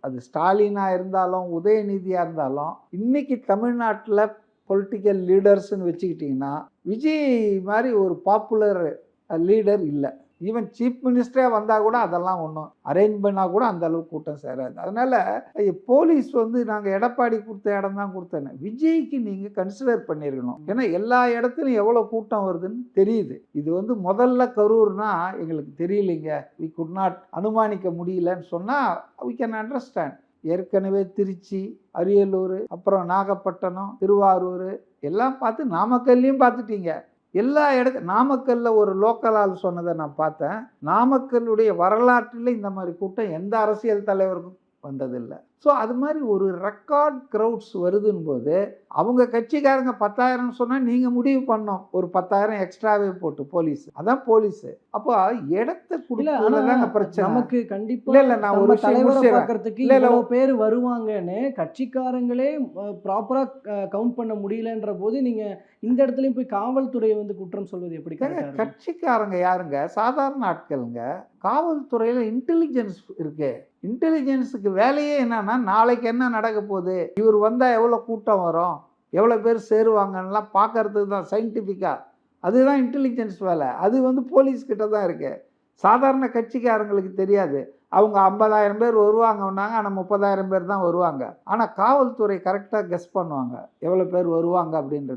அது ஸ்டாலினாக இருந்தாலும் உதயநிதியாக இருந்தாலும் இன்னைக்கு தமிழ்நாட்டில் பொலிட்டிக்கல் லீடர்ஸ்னு வச்சுக்கிட்டிங்கன்னா விஜய் மாதிரி ஒரு பாப்புலர் லீடர் இல்லை. ஈவன் சீஃப் மினிஸ்டரே வந்தால் கூட அதெல்லாம் ஒன்றும் அரேஞ்ச் பண்ணால் கூட அந்த அளவுக்கு கூட்டம் சேராது. அதனால் போலீஸ் வந்து நாங்கள் எடப்பாடி கொடுத்த இடம் தான் கொடுத்தேன்னு விஜய்க்கு நீங்கள் கன்சிடர் பண்ணியிருக்கணும் ஏன்னா எல்லா இடத்துலையும் எவ்வளோ கூட்டம் வருதுன்னு தெரியுது. இது வந்து முதல்ல கரூர்னா எங்களுக்கு தெரியலைங்க. வி குட் நாட் அனுமானிக்க முடியலன்னு சொன்னால் வி கேன் அண்டர்ஸ்டாண்ட் ஏற்கனவே திருச்சி அரியலூர் அப்புறம் நாகப்பட்டினம் திருவாரூர் எல்லாம் பார்த்து நாமக்கல்லையும் பார்த்துட்டீங்க. எல்லா இடத்து நாமக்கல்ல ஒரு லோக்கல் ஆள் சொன்னதை நான் பார்த்தேன். நாமக்கல்லுடைய வரலாற்றில் இந்த மாதிரி கூட்டம் எந்த அரசியல் தலைவருக்கும் வந்ததில்லை. ஸோ அது மாதிரி ஒரு ரெக்கார்ட் க்ரௌட்ஸ் வருதுன்னு போது அவங்க கட்சிக்காரங்க பத்தாயிரம்னு சொன்னால் நீங்கள் முடிவு பண்ணோம் ஒரு பத்தாயிரம் எக்ஸ்ட்ராவே போட்டு போலீஸ் அதான் போலீஸ் அப்போ இடத்த இல்ல கொடுக்கல ஆனா தாங்க பிரச்சனை. நமக்கு கண்டிப்பா இல்ல, நான் ஒரு. பார்க்கறதுக்கு இல்ல, இல்ல, பேர் வருவாங்கன்னு கட்சிக்காரங்களே ப்ராப்பரா கவுண்ட் பண்ண முடியலன்ற போது நீங்க இந்த இடத்துலயும் போய் காவல்துறையை வந்து குற்றம் சொல்வது எப்படி? கட்சிக்காரங்க யாருங்க? சாதாரண ஆட்களுங்க. காவல்துறையில் இன்டெலிஜென்ஸ் இருக்கு. இன்டெலிஜென்ஸுக்கு வேலையே என்னன்னா நாளைக்கு என்ன நடக்க போகுது? இவர் வந்தால் எவ்வளோ கூட்டம் வரும்? எவ்வளோ பேர் சேருவாங்கன்னெலாம் பார்க்கறதுக்கு தான் சயின்டிஃபிக்காக அதுதான் இன்டெலிஜென்ஸ் வேலை. அது வந்து போலீஸ்கிட்ட தான் இருக்குது சாதாரண கட்சிக்காரங்களுக்கு தெரியாது. அவங்க ஐம்பதாயிரம் பேர் வருவாங்கன்னாங்க ஆனால் முப்பதாயிரம் பேர் தான் வருவாங்க. ஆனால் காவல்துறை கரெக்டாக கெஸ் பண்ணுவாங்க. எவ்வளோ பேர் வருவாங்க அப்படின்றது.